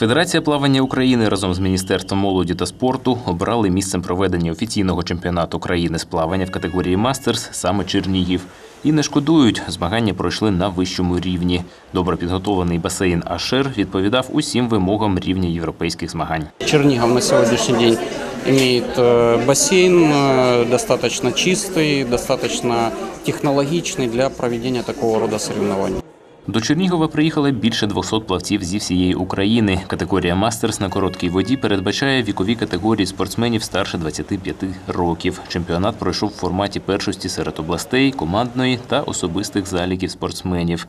Федерація плавання України разом з Міністерством молоді та спорту обрали місцем проведення офіційного чемпіонату країни з плавання в категорії Мастерс саме Чернігів. І не шкодують, змагання пройшли на вищому рівні. Добре підготовлений басейн Ашер відповідав усім вимогам рівня європейських змагань. Чернигов на сегодняшний день имеет э, бассейн э, достаточно чистый, достаточно технологичный для проведения такого рода соревнований. До Чернігова приїхали більше 200 плавців зі всієї України. Категорія Мастерс на короткій воді передбачає вікові категорії спортсменів старше 25 років. Чемпіонат пройшов в форматі першості серед областей, командної та особистих заліків спортсменів.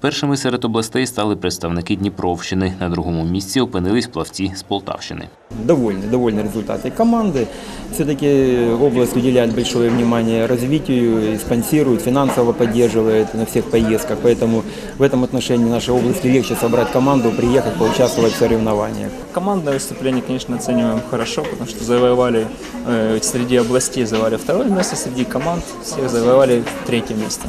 Першими серед областей стали представники Дніпровщини. На другому місці опинились плавці з Полтавщини. довольны, довольны результаты команды. Все-таки область уделяет большое внимание развитию, и спонсирует, финансово поддерживает на всех поездках. Поэтому в этом отношении нашей области легче собрать команду, приехать, поучаствовать в соревнованиях. Командное выступление, конечно, оцениваем хорошо, потому что завоевали э, среди областей завоевали второе место, среди команд всех завоевали третье место.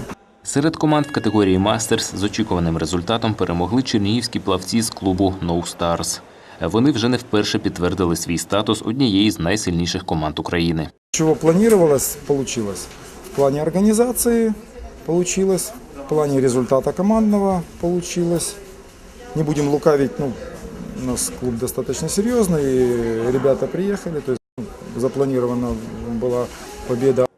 Серед команд в категорії Мастерс з очікуваним результатом перемогли чернігівські плавці з клубу No Stars. Вони вже не вперше підтвердили свій статус однієї з найсильніших команд України. Чего планировалось, получилось. В плане организации получилось, в плане результата командного получилось. Не будем лукавить, ну, у нас клуб достаточно серьезный, и ребята приехали, то есть ну, победа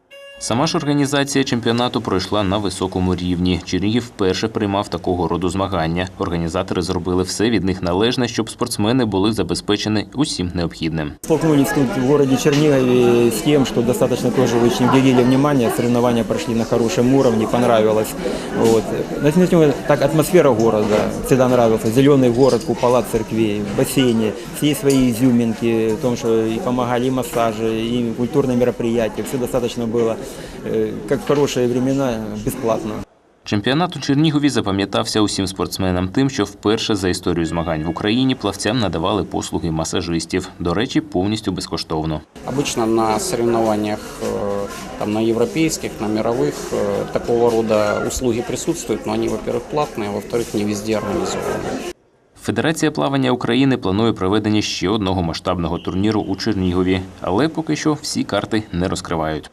Сама ж організація чемпіонату пройшла на високому рівні. Чернігів вперше приймав такого роду змагання. Організатори зробили все від них належне, щоб спортсмени були забезпечені усім необхідним. Столкнулись тут в городе Чернигове с тем, что достаточно тоже очень уделили внимание, соревнования прошли на хорошем уровне, понравилось. Вот. Начнем так, атмосфера города всегда нравился. Зеленый город, купола церквей, в бассейне, все свои изюминки, в том, что и помогали и массажи, и культурные мероприятия, все достаточно было, э, как в хорошие времена, бесплатно. Чемпіонат у Чернігові запам'ятався усім спортсменам тим, що вперше за історію змагань в Україні плавцям надавали послуги масажистів. До речі, повністю безкоштовно. Обычно на соревнованиях э, там, на европейских, на мировых э, такого рода услуги присутствуют, но они, во-первых, платные, а во-вторых, не везде организованы. Федерація плавання України планує проведення ще одного масштабного турніру у Чернігові, але поки що всі карти не розкривають.